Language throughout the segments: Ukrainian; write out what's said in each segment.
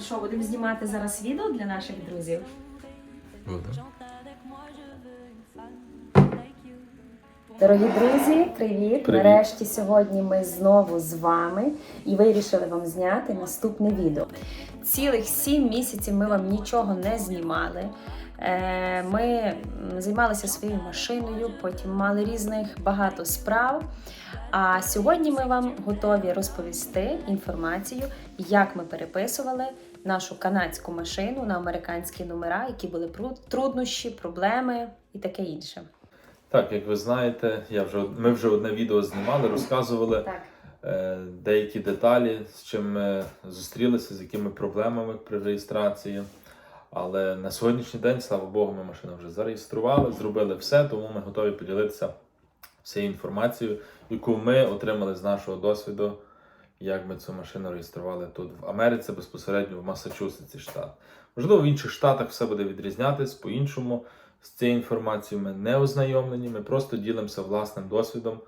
Що, будемо знімати зараз відео для наших друзів? Буде. Дорогі друзі, привіт! Привіт. Нарешті сьогодні ми знову з вами і вирішили вам зняти наступне відео. Цілих сім місяців ми вам нічого не знімали. Е, Ми займалися своєю машиною, потім мали різних багато справ. А сьогодні ми вам готові розповісти інформацію, як ми переписували нашу канадську машину на американські номера, які були труднощі, проблеми і таке інше. Так, як ви знаєте, я вже ми вже одне відео знімали, розказували Так. е, деякі деталі, з чим ми зустрілися, з якими проблемами при реєстрації. Але на сьогоднішній день, слава Богу, ми машину вже зареєстрували, зробили все, тому ми готові поділитися всією інформацією, яку ми отримали з нашого досвіду, як ми цю машину реєстрували тут в Америці, безпосередньо в Масачусетсі штат. Можливо, в інших штатах все буде відрізнятись по-іншому. З цією інформацією ми не ознайомлені, ми просто ділимося власним досвідом,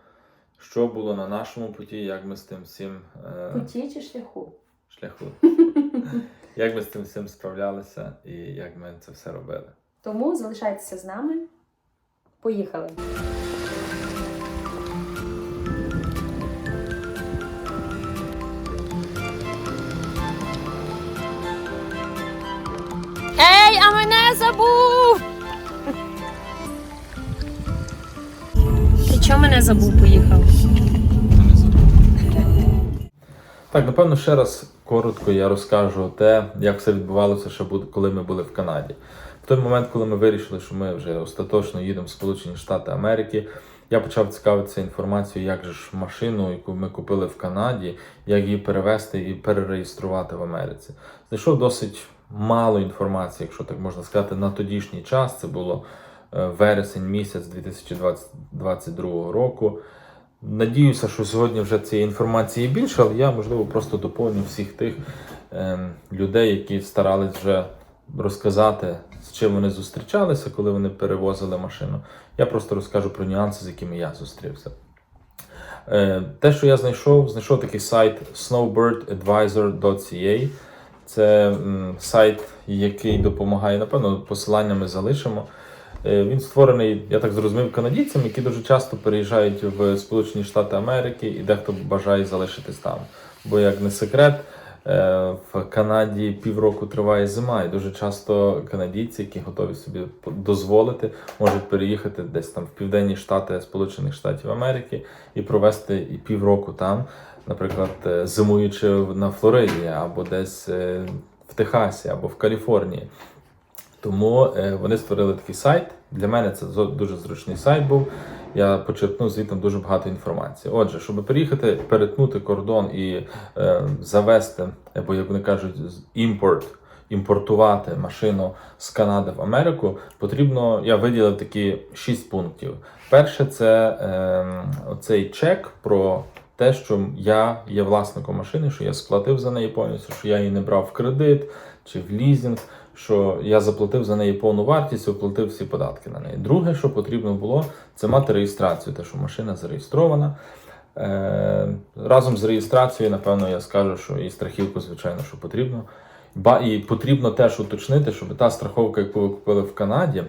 що було на нашому путі, як ми з тим всім е, Путі чи шляху? шляху, як ми з тим всім справлялися і як ми це все робили. Тому залишайтеся з нами. Поїхали. Чого мене забув поїхав? Так, напевно, ще раз коротко я розкажу те, як все відбувалося, ще коли ми були в Канаді. В той момент, коли ми вирішили, що ми вже остаточно їдемо в Сполучені Штати Америки, я почав цікавитися інформацією, як же ж машину, яку ми купили в Канаді, як її перевезти і перереєструвати в Америці. Знайшов досить мало інформації, якщо так можна сказати, на тодішній час. Це було вересень місяць 2022 року. Надіюся, що сьогодні вже цієї інформації більше, але я, можливо, просто доповню всіх тих ем, людей, які старались вже розказати, з чим вони зустрічалися, коли вони перевозили машину. Я просто розкажу про нюанси, з якими я зустрівся. Е, те, що я знайшов, знайшов такий сайт snowbirdadvisor.ca. Це м, сайт, який допомагає, напевно, посилання ми залишимо. Е, Він створений, я так зрозумів, канадійцями, які дуже часто переїжджають в Сполучені Штати Америки і дехто бажає залишитись там. Бо, як не секрет, е, в Канаді півроку триває зима, і дуже часто канадійці, які готові собі дозволити, можуть переїхати десь там в південні штати Сполучених Штатів Америки і провести і півроку там, наприклад, е, зимуючи на Флориді або десь в Техасі або в Каліфорнії. Тому е, вони створили такий сайт. Для мене це дуже зручний сайт був. Я почерпнув звідти дуже багато інформації. Отже, щоб переїхати, перетнути кордон і е, завести, або як вони кажуть, імпорт, імпортувати машину з Канади в Америку, потрібно. Я виділив такі шість пунктів. Перше, це е, оцей чек про те, що я є власником машини, що я сплатив за неї повністю, що я її не брав в кредит чи в лізинг, що я заплатив за неї повну вартість, оплатив всі податки на неї. Друге, що потрібно було, це мати реєстрацію, те, що машина зареєстрована. Е, разом з реєстрацією, напевно, я скажу, що і страхівку, звичайно, що потрібно. Ба, і потрібно теж уточнити, щоб та страховка, яку ви купили в Канаді,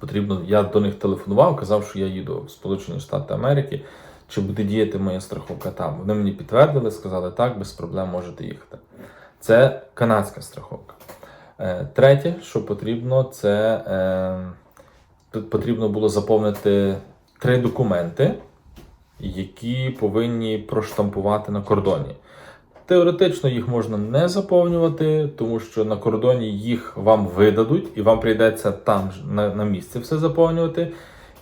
потрібно, я до них телефонував, казав, що я їду в Сполучені Штати Америки, чи буде діяти моя страховка там. Вони мені підтвердили, сказали, так, без проблем можете їхати. Це канадська страховка. Е, Третє, що потрібно, це е, тут потрібно було заповнити три документи, які повинні проштампувати на кордоні. Теоретично їх можна не заповнювати, тому що на кордоні їх вам видадуть, і вам прийдеться там на, на місці все заповнювати.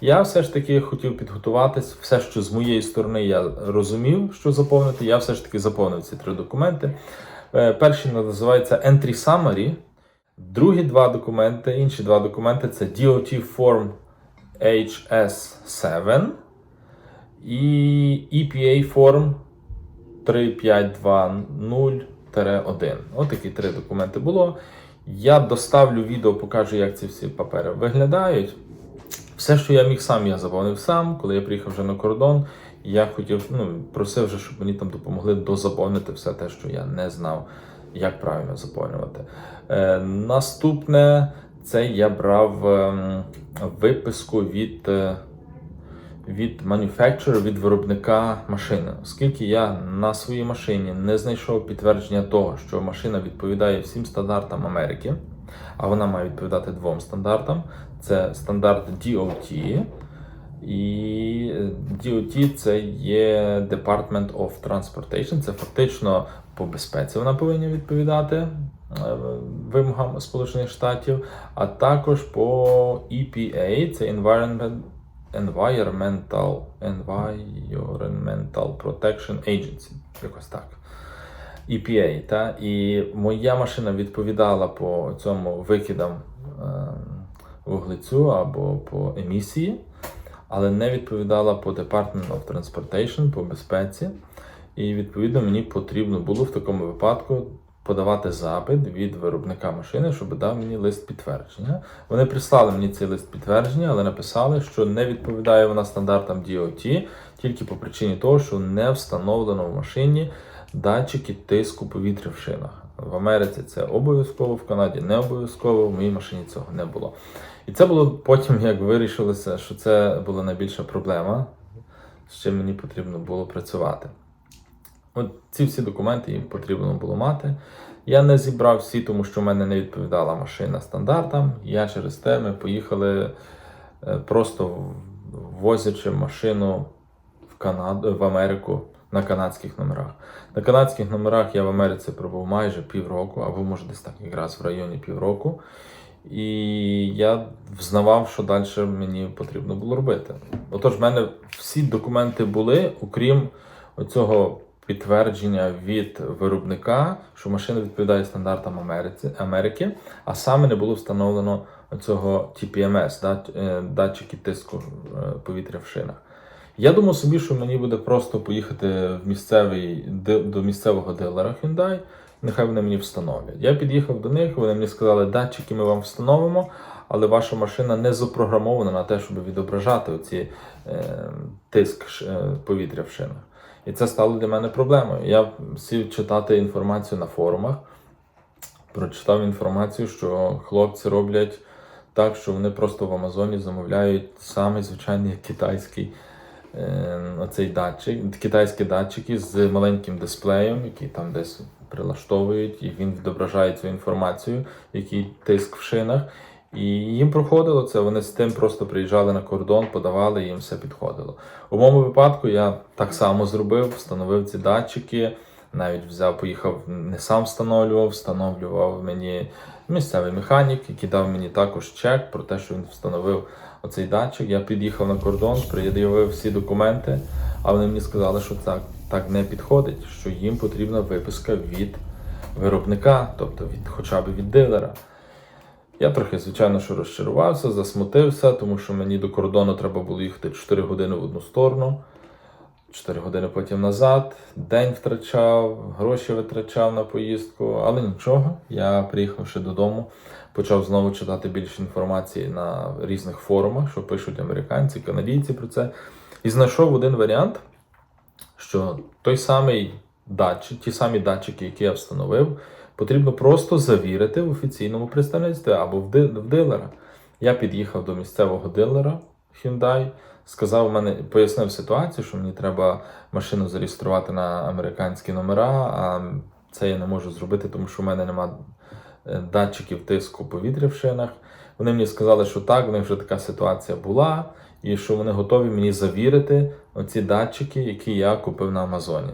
Я все ж таки хотів підготуватись, все, що з моєї сторони я розумів, що заповнити, я все ж таки заповнив ці три документи. Е, Перший називається Entry Summary. Другі два документи, інші два документи це DOT Form HS7 і EPA Form 3520-1. Ось такі три документи було. Я доставлю відео, покажу, як ці всі папери виглядають. Все, що я міг сам, я заповнив сам. Коли я приїхав вже на кордон, я хотів, ну, просив вже, щоб мені там допомогли дозаповнити все те, що я не знав як правильно заповнювати. Е, наступне це я брав ем, виписку від. е, від manufacturer, від виробника машини. Оскільки я на своїй машині не знайшов підтвердження того, що машина відповідає всім стандартам Америки, а вона має відповідати двом стандартам: це стандарт DOT. І е, DOT це є Department of Transportation. Це фактично по безпеці вона повинна відповідати е, вимогам Сполучених Штатів, а також по EPA, це Environment Environmental, Environmental Protection Agency, якось так. EPA, та? І моя машина відповідала по цьому викидам е, вуглецю або по емісії, але не відповідала по Department of Transportation, по безпеці. І відповідно мені потрібно було в такому випадку подавати запит від виробника машини, щоб дав мені лист підтвердження. Вони прислали мені цей лист підтвердження, але написали, що не відповідає вона стандартам DOT тільки по причині того, що не встановлено в машині датчики тиску повітря в шинах. В Америці це обов'язково, в Канаді не обов'язково, в моїй машині цього не було. І це було потім, як вирішилося, що це була найбільша проблема, з чим мені потрібно було працювати. От ці всі документи їм потрібно було мати. Я не зібрав всі, тому що в мене не відповідала машина стандартам. Я через те ми поїхали е, просто возячи машину в Канаду в Америку на канадських номерах. На канадських номерах я в Америці пробув майже півроку, або може десь так якраз в районі півроку. І я взнавав, що далі мені потрібно було робити. Отож, в мене всі документи були, окрім оцього підтвердження від виробника, що машина відповідає стандартам Америці, Америки, а саме не було встановлено оцього TPMS, да, е, датчики тиску е, повітря в шинах. Я думав собі, що мені буде просто поїхати в місцевий, до місцевого дилера Hyundai, нехай вони мені встановлять. Я під'їхав до них, вони мені сказали, датчики ми вам встановимо, але ваша машина не запрограмована на те, щоб відображати оці, е, тиск е, повітря в шинах. І це стало для мене проблемою. Я сів читати інформацію на форумах, прочитав інформацію, що хлопці роблять так, що вони просто в Амазоні замовляють самий звичайний китайський е, оцей датчик, китайські датчики з маленьким дисплеєм, який там десь прилаштовують, і він відображає цю інформацію, який тиск в шинах. І їм проходило це, вони з тим просто приїжджали на кордон, подавали, їм все підходило. У моєму випадку я так само зробив, встановив ці датчики, навіть взяв, поїхав, не сам встановлював, встановлював мені місцевий механік, який дав мені також чек про те, що він встановив оцей датчик. Я під'їхав на кордон, пред'явив всі документи, а вони мені сказали, що так, так не підходить, що їм потрібна виписка від виробника, тобто від хоча б від дилера. Я трохи, звичайно, що розчарувався, засмутився, тому що мені до кордону треба було їхати 4 години в одну сторону, 4 години потім назад, день втрачав, гроші витрачав на поїздку, але нічого. Я приїхавши додому, почав знову читати більше інформації на різних форумах, що пишуть американці, канадійці про це. І знайшов один варіант, що той самий датчик, ті самі датчики, які я встановив, потрібно просто завірити в офіційному представництві або в, ди- в дилера. Я під'їхав до місцевого дилера Hyundai, сказав мене, пояснив ситуацію, що мені треба машину зареєструвати на американські номера, а це я не можу зробити, тому що в мене немає датчиків тиску повітря в шинах. Вони мені сказали, що так, в них вже така ситуація була, і що вони готові мені завірити оці датчики, які я купив на Амазоні.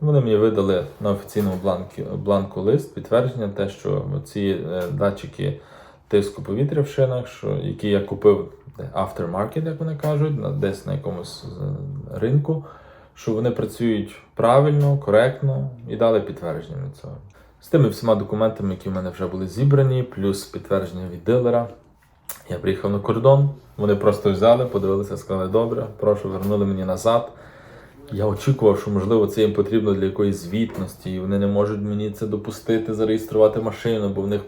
Вони мені видали на офіційному бланку, бланку лист підтвердження, те, що ці е, датчики тиску повітря в шинах, що, які я купив aftermarket, як вони кажуть, десь на якомусь е, ринку, що вони працюють правильно, коректно і дали підтвердження від цього. З тими всіма документами, які в мене вже були зібрані, плюс підтвердження від дилера. Я приїхав на кордон, вони просто взяли, подивилися, сказали, добре, прошу, вернули мені назад. Я очікував, що можливо це їм потрібно для якоїсь звітності, і вони не можуть мені це допустити, зареєструвати машину, бо в них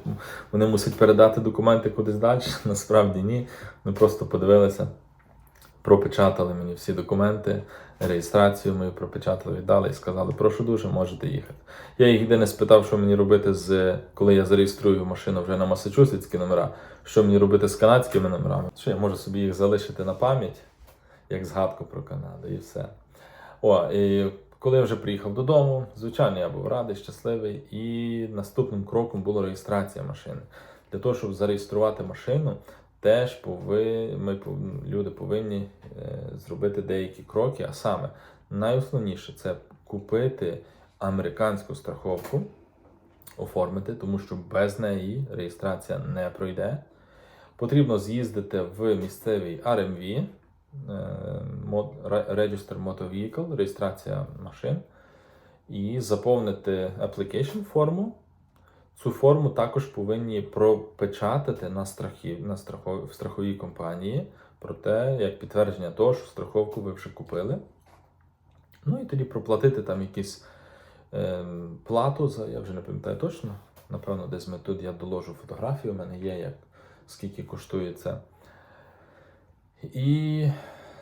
вони мусять передати документи кудись далі. Насправді ні. Вони просто подивилися, пропечатали мені всі документи, реєстрацію мою пропечатали, віддали і сказали, прошу дуже, можете їхати. Я їх єдине спитав, що мені робити з коли я зареєструю машину вже на Масачусетські номера, що мені робити з канадськими номерами. Що я можу собі їх залишити на пам'ять, як згадку про Канаду, і все. О, і коли я вже приїхав додому, звичайно, я був радий, щасливий. І наступним кроком була реєстрація машини. Для того, щоб зареєструвати машину, теж пови... ми, люди повинні е, зробити деякі кроки. А саме, найосновніше це купити американську страховку, оформити, тому що без неї реєстрація не пройде. Потрібно з'їздити в місцевий RMV, Register Motor Vehicle, реєстрація машин, і заповнити application форму. Цю форму також повинні пропечатати на, страхів, на страхов, в страховій компанії про те, як підтвердження того, що страховку ви вже купили. Ну і тоді проплатити там якісь ем, плату за, я вже не пам'ятаю точно. Напевно, десь ми тут я доложу фотографію, у мене є, як, скільки коштує це. І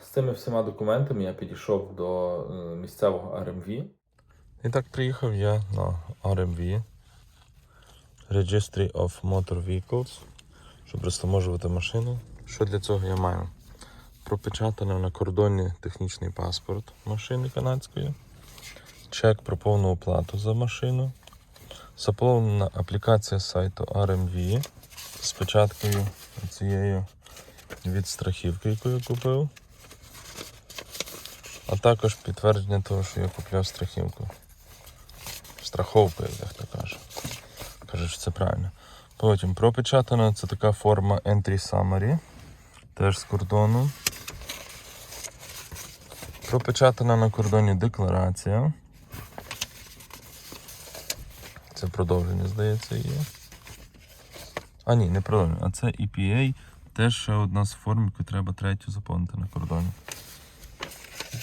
з цими всіма документами я підійшов до е, місцевого RMV. І так приїхав я на RMV Registry of Motor Vehicles, щоб розтаможувати машину. Що для цього я маю? Пропечатаний на кордоні технічний паспорт машини канадської, чек про повну оплату за машину, заповнена аплікація сайту RMV з печаткою цією від страхівки, яку я купив. А також підтвердження того, що я купляв страхівку. Страховку, як дехто каже. Каже, що це правильно. Потім пропечатана це така форма Entry Summary, теж з кордону. Пропечатана на кордоні декларація. Це продовження, здається, є. А ні, не продовження, а це EPA. Теж ще одна з форм, яку треба третю заповнити на кордоні.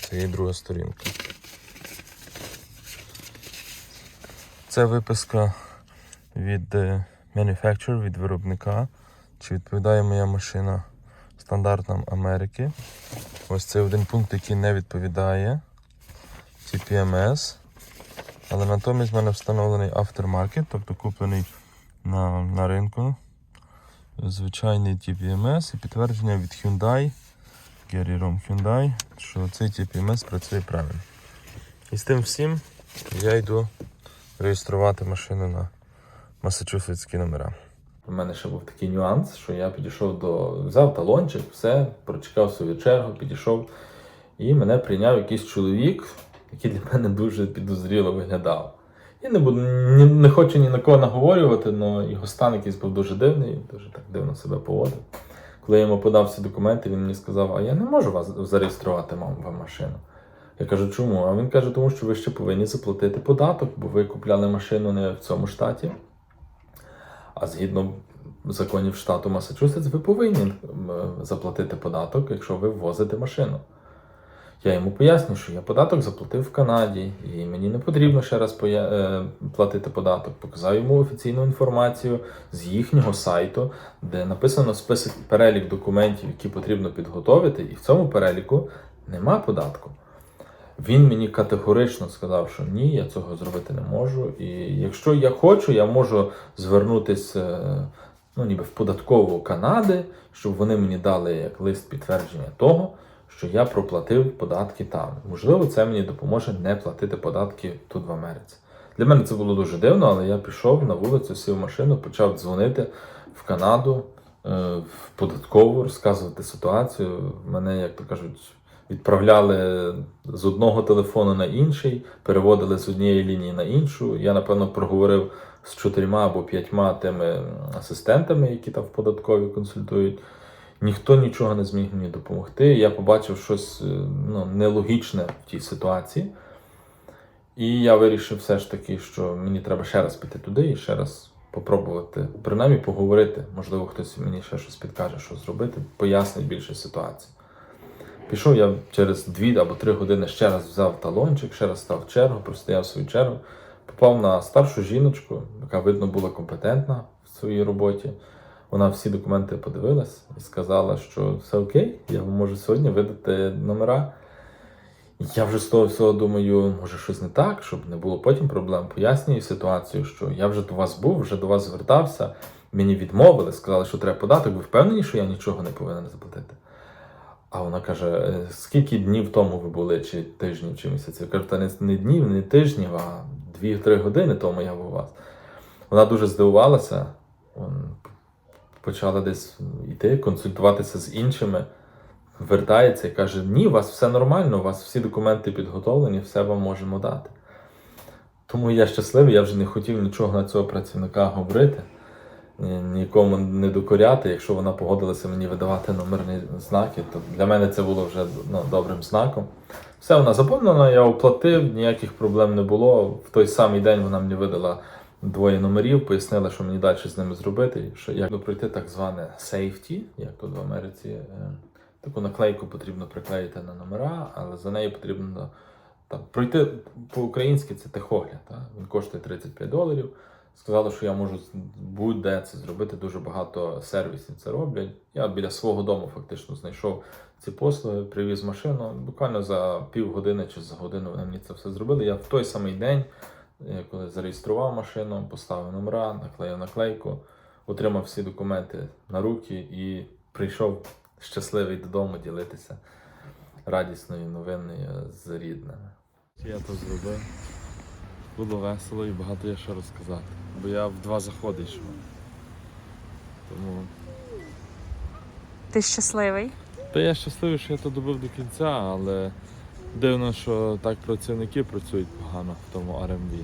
Це є друга сторінка. Це виписка від е, manufacturer, від виробника. Чи відповідає моя машина стандартам Америки. Ось це один пункт, який не відповідає. TPMS. Але натомість в мене встановлений aftermarket, тобто куплений на, на ринку. Звичайний TPMS і підтвердження від Hyundai, Rom Hyundai, що цей TPMS працює правильно. І з тим всім я йду реєструвати машину на Масачусетські номера. У мене ще був такий нюанс, що я підійшов до. взяв талончик, все, прочекав свою чергу, підійшов, і мене прийняв якийсь чоловік, який для мене дуже підозріло виглядав. Я не буду ні, не хочу ні на кого наговорювати, але його стан якийсь був дуже дивний, дуже так дивно себе поводив. Коли я йому подав всі документи, він мені сказав, а я не можу вас зареєструвати мам, вам машину. Я кажу, чому? А він каже, тому що ви ще повинні заплатити податок, бо ви купляли машину не в цьому штаті. А згідно законів штату Масачусетс, ви повинні заплатити податок, якщо ви ввозите машину. Я йому поясню, що я податок заплатив в Канаді, і мені не потрібно ще раз е, платити податок. Показав йому офіційну інформацію з їхнього сайту, де написано список перелік документів, які потрібно підготовити, і в цьому переліку нема податку. Він мені категорично сказав, що ні, я цього зробити не можу. І якщо я хочу, я можу звернутися е, ну, ніби в податкову Канади, щоб вони мені дали як лист підтвердження того, що я проплатив податки там. Можливо, це мені допоможе не платити податки тут в Америці. Для мене це було дуже дивно, але я пішов на вулицю, сів в машину, почав дзвонити в Канаду, е, в податкову, розказувати ситуацію. Мене, як то кажуть, відправляли з одного телефону на інший, переводили з однієї лінії на іншу. Я, напевно, проговорив з чотирма або п'ятьма тими асистентами, які там в податкові консультують. Ніхто нічого не зміг мені допомогти. Я побачив щось е, ну, нелогічне в тій ситуації. І я вирішив все ж таки, що мені треба ще раз піти туди і ще раз попробувати, принаймні поговорити. Можливо, хтось мені ще щось підкаже, що зробити, пояснить більше ситуацію. Пішов я через дві або три години ще раз взяв талончик, ще раз став чергу, простояв свою чергу, попав на старшу жіночку, яка видно була компетентна в своїй роботі. Вона всі документи подивилась і сказала, що все окей, я вам можу сьогодні видати номера. Я вже з того всього думаю, може щось не так, щоб не було потім проблем. Пояснюю ситуацію, що я вже до вас був, вже до вас звертався. Мені відмовили, сказали, що треба податок. Ви впевнені, що я нічого не повинен заплатити? А вона каже: «Е, скільки днів тому ви були, чи тижнів, чи місяців? Я кажу, та не, днів, не тижнів, а 2-3 години тому я був у вас. Вона дуже здивувалася, почала десь йти, консультуватися з іншими, вертається і каже: Ні, у вас все нормально, у вас всі документи підготовлені, все вам можемо дати. Тому я щасливий, я вже не хотів нічого на цього працівника говорити, нікому не докоряти. Якщо вона погодилася мені видавати номерні знаки, то для мене це було вже ну, добрим знаком. Все вона заповнена, я оплатив, ніяких проблем не було. В той самий день вона мені видала двоє номерів, пояснила, що мені далі з ними зробити, що як пройти так зване safety, як тут в Америці. е, Таку наклейку потрібно приклеїти на номера, але за нею потрібно там, пройти по-українськи це техогляд. Та? Він коштує 35 доларів. Сказали, що я можу будь-де це зробити. Дуже багато сервісів це роблять. Я біля свого дому фактично знайшов ці послуги, привіз машину. Буквально за півгодини чи за годину вони мені це все зробили. Я в той самий день, е, коли зареєстрував машину, поставив номера, наклеїв наклейку, отримав всі документи на руки і прийшов щасливий додому ділитися радісною новиною з рідними. Я то зробив. Було весело і багато є що розказати. Бо я в два заходи йшов. Тому. Ти щасливий? Та я щасливий, що я то добив до кінця, але дивно, що так працівники працюють погано в тому RMV.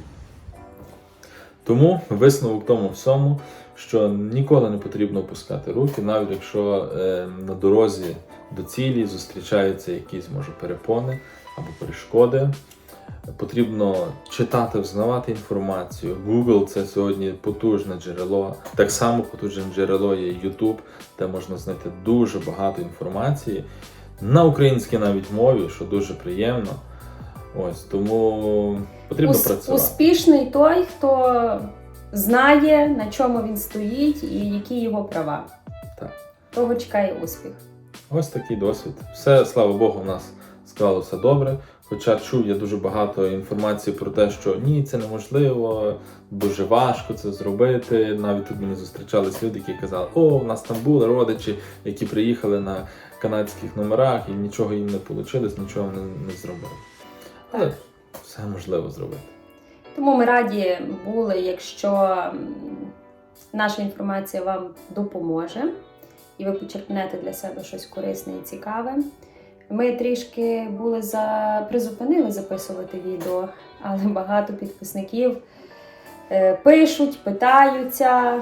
Тому висновок в тому всьому, що ніколи не потрібно опускати руки, навіть якщо е, на дорозі до цілі зустрічаються якісь може перепони або перешкоди. Потрібно читати, взнавати інформацію. Google це сьогодні потужне джерело. Так само потужне джерело є YouTube, де можна знайти дуже багато інформації на українській навіть мові, що дуже приємно. Ось тому потрібно Ус- працювати. успішний той, хто знає, на чому він стоїть і які його права. Так. Того чекає успіх. Ось такий досвід. Все, слава Богу, у нас склалося добре. Хоча чув я дуже багато інформації про те, що ні, це неможливо, дуже важко це зробити. Навіть тут мені зустрічались люди, які казали, о, в нас там були родичі, які приїхали на канадських номерах і нічого їм не вийшло, нічого не, не зробили. Але Так. все можливо зробити. Тому ми раді були, якщо наша інформація вам допоможе і ви почерпнете для себе щось корисне і цікаве. Ми трішки були за... призупинили записувати відео, але багато підписників е, пишуть, питаються,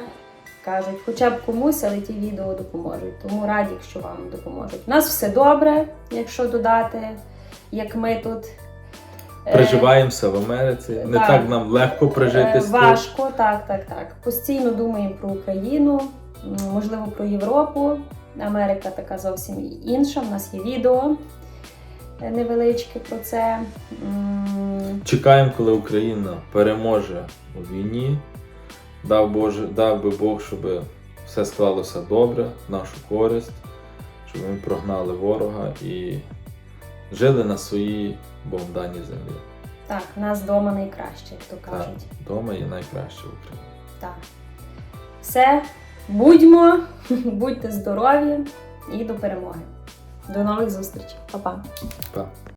кажуть, хоча б комусь, але ті відео допоможуть. Тому раді, якщо вам допоможуть. У нас все добре, якщо додати, як ми тут. Е, Приживаємося в Америці. Не так. так нам легко Е, прижитись. тут. Важко, так, так, так. Постійно думаємо про Україну, можливо, про Європу. Америка така зовсім інша. У нас є відео е, невеличке про це. Чекаємо, коли Україна переможе у війні. Дав, Боже, дав би Бог, щоб все склалося добре, в нашу користь, щоб ми прогнали ворога і жили на своїй Богом даній землі. Так, нас вдома найкраще, як то Так, кажуть. вдома є найкраще в Україні. Так. Все, будьмо, будьте здорові і до перемоги. До нових зустрічей. Па-па. Па.